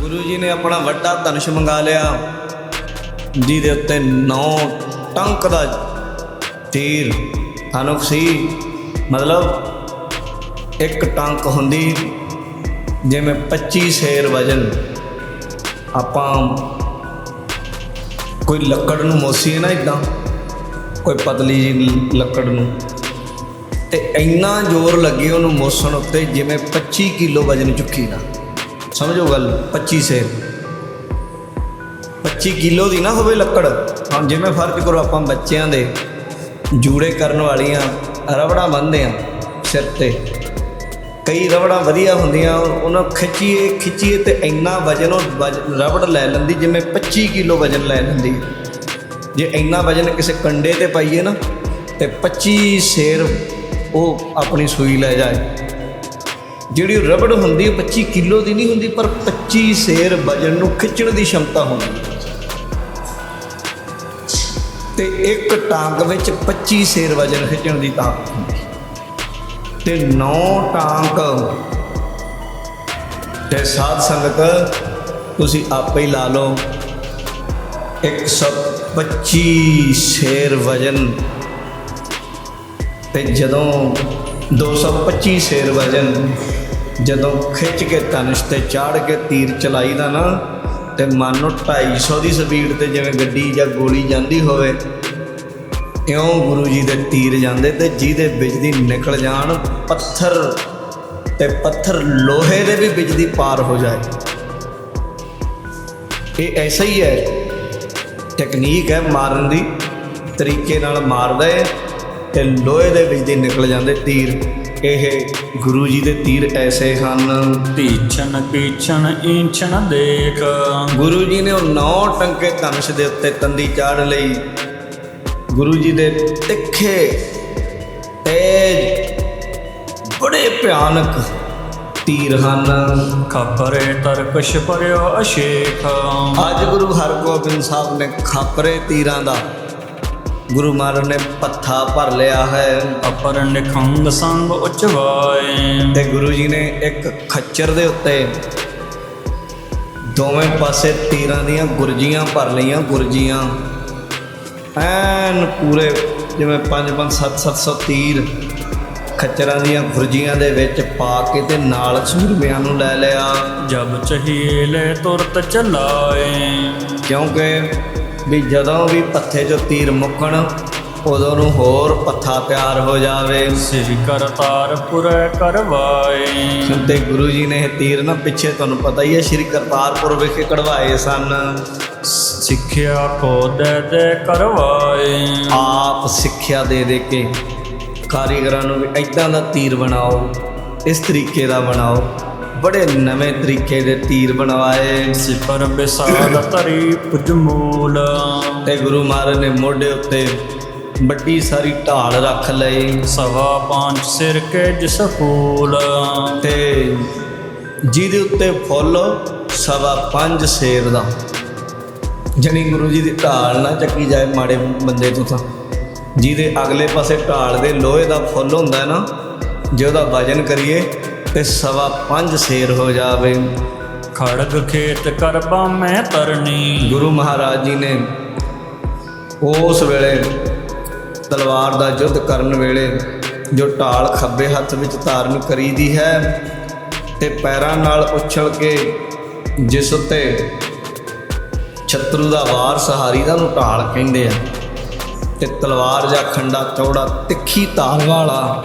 ਗੁਰੂ ਜੀ ਨੇ ਆਪਣਾ ਵੱਡਾ ਧਨੁਸ਼ ਮੰਗਾ ਲਿਆ, ਜਿਹਦੇ ਉੱਤੇ ਨੌ ਟੰਕ ਦਾ ਤੀਰ ਧਨੁਖ ਸੀ। ਮਤਲਬ ਇੱਕ ਟੰਕ ਹੁੰਦੀ, ਜਿਵੇਂ 25 ਸ਼ੇਰ ਵਜਨ। ਆਪਾਂ ਕੋਈ ਲੱਕੜ ਨੂੰ ਮੋਸੀਏ ਨਾ ਇਦਾਂ ਕੋਈ ਪਤਲੀ ਜੀ ਲੱਕੜ ਨੂੰ। ਤੇ ਇੰਨਾ ਜ਼ੋਰ ਲੱਗੇ ਉਹਨੂੰ ਮੋਸਣ ਉੱਤੇ, ਜਿਵੇਂ 25 ਕਿਲੋ ਵਜਨ ਚੁੱਕੀ ਨਾ ਸਮਝੋ ਗੱਲ 25 ਸੇ 25 ਕਿਲੋ ਦੀ ਨਾ ਹੋਵੇ ਲੱਕੜ। ਹਾਂ ਜਿਵੇਂ ਫ਼ਰਕ ਕਰੋ ਆਪਾਂ ਬੱਚਿਆਂ ਦੇ ਜੂੜੇ ਕਰਨ ਵਾਲੀਆਂ ਰਬੜਾਂ ਬੰਨਦੇ ਆ ਸਿਰ ਤੇ। ਕਈ ਰਬੜਾਂ ਵਧੀਆ ਹੁੰਦੀਆਂ, ਉਹਨਾਂ ਖਿੱਚੀਏ ਖਿੱਚੀਏ ਤੇ ਇੰਨਾ ਵਜਨ ਉਹ ਵਜ- ਰਬੜ ਲੈ ਲੈਂਦੀ, ਜਿਵੇਂ 25 ਕਿਲੋ ਵਜਨ ਲੈ ਲੈਂਦੀ। ਜੇ ਇੰਨਾ ਵਜਨ ਕਿਸੇ ਕੰਡੇ ਤੇ ਪਾਈਏ ਨਾ, ਤੇ 25 ਸ਼ੇਰ ਉਹ ਆਪਣੀ ਸੂਈ ਲੈ ਜਾਏ। ਜਿਹੜੀ ਉਹ ਰਬੜ ਹੁੰਦੀ ਉਹ 25 ਕਿਲੋ ਦੀ ਨਹੀਂ ਹੁੰਦੀ, ਪਰ 25 ਸ਼ੇਰ ਵਜਨ ਨੂੰ ਖਿੱਚਣ ਦੀ ਸ਼ਮਤਾ ਹੁੰਦੀ ਹੈ। ਤੇ ਇੱਕ ਟਾਂਗ ਵਿੱਚ 25 ਸ਼ੇਰ ਵਜਨ ਖਿੱਚਣ ਦੀ ਤਾਕਤ ਹੁੰਦੀ ਹੈ। ਤੇ 9 ਟਾਂਕ ਤੇ ਸਾਧ ਸੰਗਤ, ਤੁਸੀਂ ਆਪੇ ਹੀ ਲਾ ਲਓ 125 ਸ਼ੇਰ ਵਜਨ ਤੇ ਜਦੋਂ 225 ਸ਼ੇਰ ਵਜਨ। ਜਦੋਂ ਖਿੱਚ ਕੇ ਤਨਸ਼ ਤੇ ਚਾੜ ਕੇ ਤੀਰ ਚਲਾਈਦਾ ਨਾ, ਤੇ ਮੰਨ ਲਓ 250 ਦੀ ਸਪੀਡ ਤੇ ਜਿਵੇਂ ਗੱਡੀ ਜਾਂ ਗੋਲੀ ਜਾਂਦੀ ਹੋਵੇ, ਇਉਂ ਗੁਰੂ ਜੀ ਦੇ ਤੀਰ ਜਾਂਦੇ ਤੇ ਜਿਹਦੇ ਬਿਜਲੀ ਨਿਕਲ ਜਾਣ ਪੱਥਰ ਤੇ ਪੱਥਰ ਲੋਹੇ ਦੇ ਵੀ ਬਿਜਲੀ ਪਾਰ ਹੋ ਜਾਏ। ਇਹ ਐਸਾ ਹੀ ਹੈ। ਟੈਕਨੀਕ ਹੈ ਮਾਰਨ ਦੀ, ਤਰੀਕੇ ਨਾਲ ਮਾਰਦਾ ਹੈ। ਤੇ ਲੋਹੇ ਦੇ ਵਿੱਚ ਦੀ ਨਿਕਲ ਜਾਂਦੇ ਤੀਰ। ਇਹ ਗੁਰੂ ਜੀ ਦੇ ਤੀਰ ਐਸੇ ਹਨ। ਤੀਛਣ ਕੀਛਣ ਈਂਛਣ ਦੇਖ। ਗੁਰੂ ਜੀ ਨੇ ਉਹ ਨੌ ਟੰਕੇ ਧਨੁਸ਼ ਦੇ ਉੱਤੇ ਤੰਦੀ ਚਾੜ ਲਈ। ਗੁਰੂ ਜੀ ਦੇ ਤਿੱਖੇ ਤੇਜ ਬੜੇ ਭਿਆਨਕ ਤੀਰ ਹਨ। ਖਬਰੇ ਤਰਕਸ਼ ਪਰਿਓ ਅਸ਼ੇਖ। ਅੱਜ ਗੁਰੂ ਹਰਗੋਬਿੰਦ ਸਾਹਿਬ ਨੇ ਖਾਪਰੇ ਤੀਰਾਂ ਦਾ ਗੁਰੂ ਮਹਾਰਾਜ ਨੇ ਪੱਥਾ ਭਰ ਲਿਆ ਹੈ। ਅਪਰ ਨਿਖੰਗ ਸੰਗ ਉਚਵਾਏ। ਤੇ ਗੁਰੂ ਜੀ ਨੇ ਇੱਕ ਖੱਚਰ ਦੇ ਉੱਤੇ ਦੋਵੇਂ ਪਾਸੇ ਤੀਰਾਂ ਦੀਆਂ ਗੁਰਜੀਆਂ ਭਰ ਲਈਆਂ ਗੁਰਜੀਆਂ। ਐਨ ਪੂਰੇ ਜਿਵੇਂ 5 5 7 700 ਤੀਰ ਖੱਚਰਾਂ ਦੀਆਂ ਗੁਰਜੀਆਂ ਦੇ ਵਿੱਚ ਪਾ ਕੇ ਤੇ ਨਾਲ ਸੂਰਮਿਆਂ ਨੂੰ ਲੈ ਲਿਆ। ਜਬ ਚਹੀਏ ਲੈ ਤੁਰਤ ਚਲਾਏ। ਕਿਉਂਕਿ ਵੀ ਜਦੋਂ ਵੀ ਪੱਥੇ 'ਚੋਂ ਤੀਰ ਮੁੱਕਣ ਉਦੋਂ ਨੂੰ ਹੋਰ ਪੱਥਾ ਤਿਆਰ ਹੋ ਜਾਵੇ। ਸ੍ਰੀ ਕਰਤਾਰ ਪੁਰੈ ਕਰਵਾਏ। ਤੇ ਗੁਰੂ ਜੀ ਨੇ ਇਹ ਤੀਰ ਨਾ ਪਿੱਛੇ ਤੁਹਾਨੂੰ ਪਤਾ ਹੀ ਹੈ ਸ਼੍ਰੀ ਕਰਤਾਰਪੁਰ ਵਿਖੇ ਕਢਵਾਏ ਸਨ। ਸਿੱਖਿਆ ਕੋ ਦੇ ਦੇ ਕਰਵਾਏ। ਆਪ ਸਿੱਖਿਆ ਦੇ ਦੇ ਕੇ ਕਾਰੀਗਰਾਂ ਨੂੰ ਵੀ ਇਦਾਂ ਦਾ ਤੀਰ ਬਣਾਓ ਇਸ ਤਰੀਕੇ ਦਾ ਬਣਾਓ। ਬੜੇ ਨਵੇਂ ਤਰੀਕੇ ਦੇ ਤੀਰ ਬਣਵਾਏ। ਸਿਪਰ ਬਿਸਾਲ ਤਰੀ ਪੁਜਮੂਲ। ਤੇ ਗੁਰੂ ਮਹਾਰਾਜ ਨੇ ਮੋਢੇ ਉੱਤੇ ਵੱਡੀ ਸਾਰੀ ਢਾਲ ਰੱਖ ਲਈ। ਸਵਾ ਪੰਜ ਸਿਰ ਕੇ ਜਿਸ ਫੂਲ। ਤੇ ਜਿਹਦੇ ਉੱਤੇ ਫੁੱਲ ਸਵਾ ਪੰਜ ਸ਼ੇਰ ਦਾ। ਜਣੀ ਗੁਰੂ ਜੀ ਦੀ ਢਾਲ ਨਾ ਚੱਕੀ ਜਾਏ ਮਾੜੇ ਬੰਦੇ ਤੋਂ ਤਾਂ। ਜਿਹਦੇ ਅਗਲੇ ਪਾਸੇ ਢਾਲ ਦੇ ਲੋਹੇ ਦਾ ਫੁੱਲ ਹੁੰਦਾ ਹੈ ਨਾ ਜੇ ਉਹਦਾ ਵਜਨ ਕਰੀਏ ਤੇ ਸਵਾ ਪੰਜ ਸ਼ੇਰ ਹੋ ਜਾਵੇ। ਖੜਗ ਖੇਤ ਕਰਬਾ ਮੈਂ ਤਰਨੀ। ਗੁਰੂ ਮਹਾਰਾਜ ਜੀ ਨੇ ਉਸ ਵੇਲੇ ਤਲਵਾਰ ਦਾ ਯੁੱਧ ਕਰਨ ਵੇਲੇ ਜੋ ਢਾਲ ਖੱਬੇ ਹੱਥ ਵਿੱਚ ਧਾਰਨ ਕਰੀਦੀ ਹੈ ਤੇ ਪੈਰਾਂ ਨਾਲ ਉਛਲ ਕੇ ਜਿਸ ਉੱਤੇ ਛਤਰੂ ਦਾ ਵਾਰ ਸਹਾਰੀ ਦਾ ਨੂੰ ਢਾਲ ਕਹਿੰਦੇ ਆ ਤੇ ਤਲਵਾਰ ਜਾਂ ਖੰਡਾ ਚੌੜਾ ਤਿੱਖੀ ਧਾਰ ਵਾਲਾ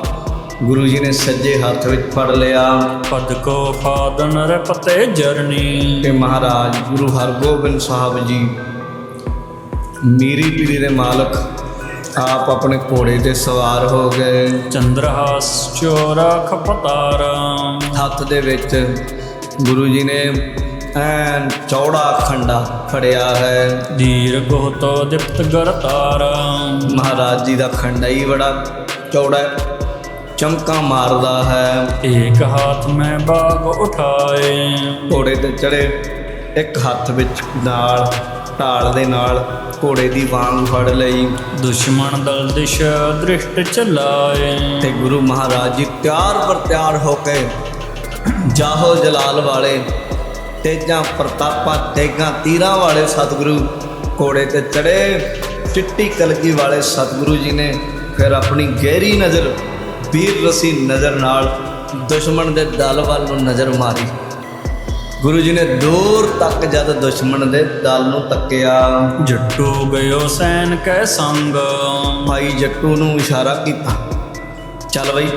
ਗੁਰੂ ਜੀ ਨੇ ਸੱਜੇ ਹੱਥ ਵਿੱਚ ਫੜ ਲਿਆ। ਪਦ ਕੋ ਫਾਦਨ ਰਪਤੇ ਜਰਨੀ। ਤੇ ਮਹਾਰਾਜ ਗੁਰੂ ਹਰਗੋਬਿੰਦ ਸਾਹਿਬ ਜੀ ਮੀਰੀ ਪੀਰੀ ਦੇ ਮਾਲਕ ਆਪ ਆਪਣੇ ਘੋੜੇ ਤੇ ਸਵਾਰ ਹੋ ਗਏ। ਚੰਦਰਹਾਸ ਚੋਰਾ ਖਪਤਾਰ। ਹੱਥ ਦੇ ਵਿੱਚ ਗੁਰੂ ਜੀ ਨੇ ਐਨ ਚੌੜਾ ਖੰਡਾ ਫੜਿਆ ਹੈ। ਧੀਰ ਗੋਤੋ ਦਿਪਤ ਗਰਤਾਰ। ਮਹਾਰਾਜ ਜੀ ਦਾ ਖੰਡਾ ਹੀ ਬੜਾ ਚੌੜਾ ਹੈ, ਚਮਕਾਂ ਮਾਰਦਾ ਹੈ। ਏਕ ਹਾਥ ਮੈਂ ਬਾਗ ਉਠਾਏ। ਘੋੜੇ ਤੇ ਚੜੇ ਇੱਕ ਹੱਥ ਵਿੱਚ ਨਾਲ ਢਾਲ ਦੇ ਨਾਲ ਘੋੜੇ ਦੀ ਵਾਂਗ ਫੜ ਲਈ। ਦੁਸ਼ਮਣ ਦਲ ਦਿਸ਼ ਦ੍ਰਿਸ਼ਟ ਚਲਾਏ। ਤੇ ਗੁਰੂ ਮਹਾਰਾਜ ਜੀ ਤਿਆਰ ਪਰ ਤਿਆਰ ਹੋ ਕੇ ਜਾਹੋ ਜਲਾਲ ਵਾਲੇ ਤੇਜਾਂ ਪ੍ਰਤਾਪਾਂ ਤੇਗਾਂ ਤੀਰਾਂ ਵਾਲੇ ਸਤਿਗੁਰੂ ਘੋੜੇ ਤੇ ਚੜੇ ਚਿੱਟੀ ਕਲਗੀ ਵਾਲੇ ਸਤਿਗੁਰੂ ਜੀ ਨੇ ਫਿਰ ਆਪਣੀ ਗਹਿਰੀ ਨਜ਼ਰ ਵੀਰ ਰਸੀ ਨਜ਼ਰ ਨਾਲ ਦੁਸ਼ਮਣ ਦੇ ਦਲ ਵੱਲ ਨੂੰ ਨਜ਼ਰ ਮਾਰੀ। ਗੁਰੂ ਜੀ ਨੇ ਦੂਰ ਤੱਕ ਜਦ ਦੁਸ਼ਮਣ ਦੇ ਦਲ ਨੂੰ ਤੱਕਿਆ ਜੱਟੂ ਗਇਓ ਸੈਨ ਕੈ ਸੰਗ। ਭਾਈ ਜੱਟੂ ਨੂੰ ਇਸ਼ਾਰਾ ਕੀਤਾ। ਚੱਲ ਬਈ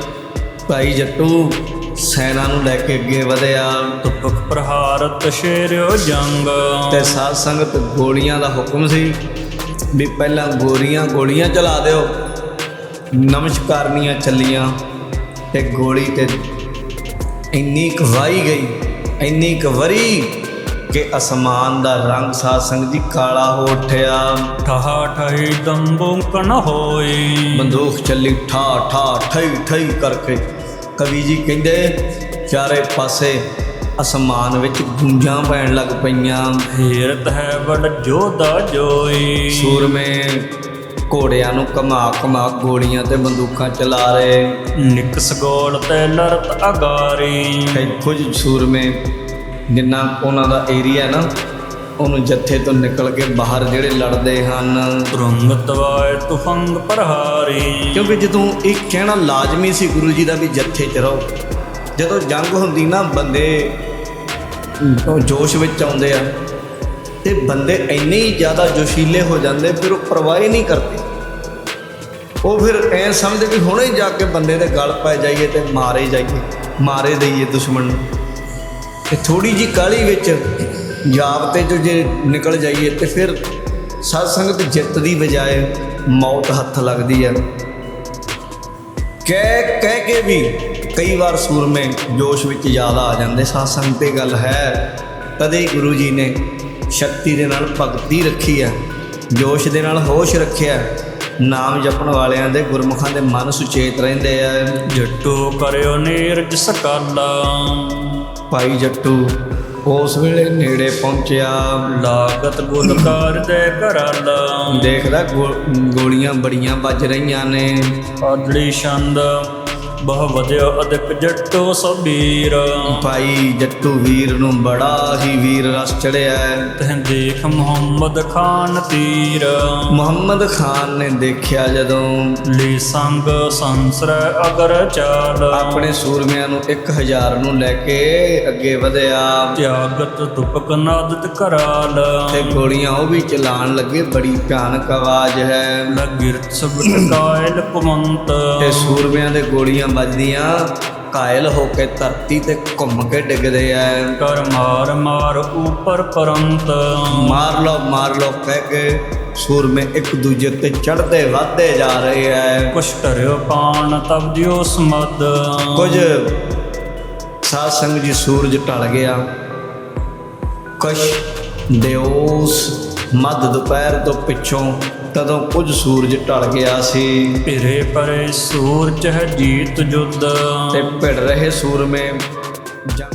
ਭਾਈ ਜੱਟੂ ਸੈਨਾ ਨੂੰ ਲੈ ਕੇ ਅੱਗੇ ਵਧਿਆ। ਤੁਪਕ ਪ੍ਰਹਾਰਤ ਸ਼ੇਰਿਓ ਜੰਗ। ਤੇ ਸਾਧ ਸੰਗਤ ਗੋਲੀਆਂ ਦਾ ਹੁਕਮ ਸੀ ਵੀ ਪਹਿਲਾਂ ਗੋਲੀਆਂ ਗੋਲੀਆਂ ਚਲਾ ਦਿਓ। ਨਮਸਕਾਰਨੀਆਂ ਚੱਲੀਆਂ ਤੇ ਗੋਲੀ ਤੇ ਇੰਨੀ ਕੁ ਵਾਈ ਗਈ ਇੰਨੀ ਕੁ ਵਰੀ ਕਿ ਅਸਮਾਨ ਦਾ ਰੰਗ ਸਾਧ ਸੰਗਤ ਜੀ ਕਾਲਾ ਹੋ ਉੱਠਿਆ। ਠਹਾ ਠਹੀ ਦੰਬੁਕਣ ਹੋਈ। ਬੰਦੂਕ ਚੱਲੀ ਠਾ ਠਾ ਠਈ ਠਈ ਕਰਕੇ। ਕਵੀ ਜੀ ਕਹਿੰਦੇ ਚਾਰੇ ਪਾਸੇ ਅਸਮਾਨ ਵਿੱਚ ਗੂੰਜਾਂ ਪੈਣ ਲੱਗ ਪਈਆਂ। ਹੀਰਤ ਹੈ ਬੜ ਜੋਦਾ ਜੋਈ। ਸੂਰਮੇ ਘੋੜਿਆਂ ਨੂੰ ਕਮਾ ਕਮਾ ਗੋਲੀਆਂ ਤੇ ਬੰਦੂਕਾਂ ਚਲਾ ਰਹੇ। ਨਿਕਸ ਗੋਲ ਤੇ ਲਰਤ ਅਗਾਰੀ। ਕਈ ਕੁਝ ਸੂਰਮੇ ਜਿੰਨਾ ਉਹਨਾਂ ਦਾ ਏਰੀਆ ਨਾ ਉਹਨੂੰ ਜੱਥੇ ਤੋਂ ਨਿਕਲ ਕੇ ਬਾਹਰ ਜਿਹੜੇ ਲੜਦੇ ਹਨ। ਤੁਰੰਗ ਤਵਾਏ ਤੁਫੰਗ ਪ੍ਰਹਾਰੀ। ਕਿਉਂਕਿ ਜਦੋਂ ਇਹ ਕਹਿਣਾ ਲਾਜ਼ਮੀ ਸੀ ਗੁਰੂ ਜੀ ਦਾ ਵੀ ਜੱਥੇ ਚ ਰਹੋ ਜਦੋਂ ਜੰਗ ਹੁੰਦੀ ਨਾ ਬੰਦੇ ਉਹ ਜੋਸ਼ ਵਿੱਚ ਆਉਂਦੇ ਆ। ਤੇ ਬੰਦੇ ਇੰਨੇ ਹੀ ਜ਼ਿਆਦਾ ਜੋਸ਼ੀਲੇ ਹੋ ਜਾਂਦੇ ਫਿਰ ਉਹ ਪਰਵਾਹ ਹੀ ਨਹੀਂ ਕਰਦੇ। ਉਹ ਫਿਰ ਐ ਸਮਝਦੇ ਵੀ ਹੁਣੇ ਜਾ ਕੇ ਬੰਦੇ ਦੇ ਗਲ ਪੈ ਜਾਈਏ ਤੇ ਮਾਰੇ ਜਾਈਏ, ਮਾਰੇ ਦਈਏ ਦੁਸ਼ਮਣ ਨੂੰ। ਤੇ ਥੋੜੀ ਜੀ ਕਾਲੀ ਵਿੱਚ ਜਾਪ ਤੇ ਜੋ ਜੇ ਨਿਕਲ ਜਾਈਏ ਤੇ ਫਿਰ ਸਾਧ ਸੰਗਤ ਜਿੱਤ ਦੀ ਬਜਾਏ ਮੌਤ ਹੱਥ ਲੱਗਦੀ ਆ ਕਹਿ ਕਹਿ ਕੇ ਵੀ ਕਈ ਵਾਰ ਸੂਰਮੇ ਜੋਸ਼ ਵਿੱਚ ਜ਼ਿਆਦਾ ਆ ਜਾਂਦੇ। ਸਾਧ ਸੰਗਤ ਤੇ ਗੱਲ ਹੈ, ਕਦੇ ਗੁਰੂ ਜੀ ਨੇ ਸ਼ਕਤੀ ਦੇ ਨਾਲ ਭਗਤੀ ਰੱਖੀ ਆ ਜੋਸ਼ ਦੇ ਨਾਲ ਹੋਸ਼ ਰੱਖਿਆ। ਨਾਮ ਜਪਣ ਵਾਲਿਆਂ ਦੇ ਗੁਰਮੁਖਾਂ ਦੇ ਮਨ ਸੁਚੇਤ ਰਹਿੰਦੇ ਆ। ਜੱਟੂ ਕਰਿਓ ਨੀਰਜ ਸਕਾਲਾ। ਭਾਈ ਜੱਟੂ ਉਸ ਵੇਲੇ ਨੇੜੇ ਪਹੁੰਚਿਆ। ਲਾਗਤ ਗੁਲਕਾਰ ਦੇ ਘਰਾਲਾ। ਦੇਖਦਾ ਗੋਲੀਆਂ ਬੜੀਆਂ ਵੱਜ ਰਹੀਆਂ ਨੇ। ਆਦੜੀ ਛੰਦ ਬਹੁ ਵਧਿਓ ਅਦਕ ਜੱਟੋ ਸਬੀਰ। ਭਾਈ ਜੱਟੂ ਵੀਰ ਨੂੰ ਬੜਾ ਹੀ ਵੀਰ ਰਸ ਚੜਿਆ। ਤਹ ਦੇਖ ਮੁਹੰਮਦ ਖਾਨ ਤੀਰ ਮੁਹੰਮਦ ਖਾਨ ਨੇ ਦੇਖਿਆ ਜਦੋਂ। ਲੀ ਸੰਗ ਸੰਸਰ ਅਗਰ ਚਾਲ। ਆਪਣੇ ਸੂਰਮਿਆਂ ਨੂੰ 1000 ਨੂੰ ਲੈ ਕੇ ਅੱਗੇ ਵਧਿਆ। ਤਿਆਗਤ ਤੁਪਕ ਨਾਦਤ ਕਰਾਲ। ਤੇ ਗੋਲੀਆਂ ਉਹ ਵੀ ਚਲਾਉਣ ਲੱਗੇ ਬੜੀ ਭਿਆਨਕ ਆਵਾਜ਼ ਹੈ। ਲਗਿਰਤ ਸਬਟ ਕਾਇਲ ਕੁਮੰਤ ਤੇ ਸੂਰਮਿਆਂ ਦੇ ਗੋਲੀਆਂ ਵੱਜਦੀਆਂ ਕਾਇਲ ਹੋ ਕੇ ਧਰਤੀ ਤੇ ਘੁੰਮ ਕੇ ਡਿੱਗਦੇ ਆ ਕਰ ਮਾਰ ਮਾਰ ਉਪਰ ਪਰੰਤ। ਮਾਰ ਲਓ ਮਾਰ ਲਓ ਕਹਿ ਕੇ ਸੂਰਮੇ ਇੱਕ ਦੂਜੇ ਤੇ ਚੜ੍ਹਦੇ ਵਧਦੇ ਜਾ ਰਹੇ ਐ। ਕੁਛ ਧਰਿਓ ਪਾਣ ਤਬ ਦਿਓ ਸਮਦ ਕੁਝ ਸਾਧ ਸੰਗ ਜੀ ਸੂਰਜ ਢਲ ਗਿਆ। ਕੁਛ ਦਿਓਸ ਮੱਧ ਦੁਪਹਿਰ ਤੋਂ ਪਿੱਛੋਂ ਤਦੋਂ ਕੁਝ ਸੂਰਜ ਢਲ ਗਿਆ ਸੀ। ਪਿਰੇ ਪਰੇ ਸੂਰਜ ਹੈ ਜੀਤ ਜੁਦ ਤੇ ਭਿੜ ਰਹੇ ਸੂਰਮੇ